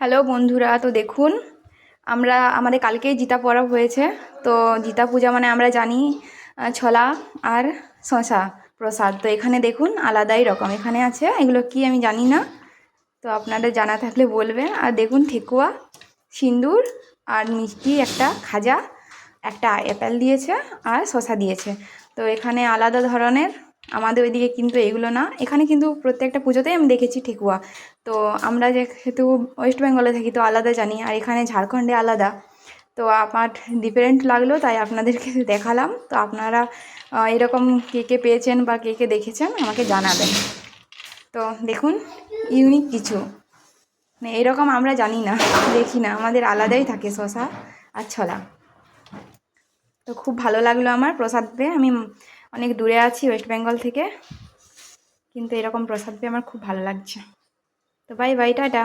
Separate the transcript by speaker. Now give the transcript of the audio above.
Speaker 1: Hello বন্ধুরা, তো দেখুন, আমরা, আমাদের কালকেই জিতা পরব হয়েছে। তো জিতা পূজা মানে আমরা জানি ছলা আর শশা প্রসাদ। তো এখানে দেখুন, আলাদাই রকম। এখানে আছে, এগুলো কি আমি জানি না। তো আপনাদের জানা থাকলে বলবেন। আর দেখুন ঠেকুয়া সিন্দুর আর মিষ্টি একটা খাজা, একটা অ্যাপেল দিয়েছে আর শশা দিয়েছে। তো এখানে আলাদা ধরনের আমাদের ওইদিকে কিন্তু এগুলো না। এখানে কিন্তু প্রত্যেকটা পুজোতেই আমি দেখেছি ঠেকুয়া। তো আমরা যেহেতু ওয়েস্ট বেঙ্গলে থাকি, তো আলাদা জানি। আর এখানে ঝাড়খণ্ডে আলাদা। তো আমার ডিফারেন্ট লাগল, তাই আপনাদেরকে দেখালাম। তো আপনারা এরকম কে কে পেয়েছেন বা কে কে দেখেছেন আমাকে জানাবেন। তো দেখুন ইউনিক কিছু। মানে এরকম আমরা জানি না, দেখি না। আমাদের আলাদাই থাকে শশা আর ছলা। তো খুব ভালো লাগল আমার প্রসাদ পেয়ে। আমি অনেক দূরে আছি ওয়েস্ট বেঙ্গল থেকে। কিন্তু এরকম প্রসাদ পেয়ে আমার খুব ভালো লাগছে। তো বাই বাই টাটা।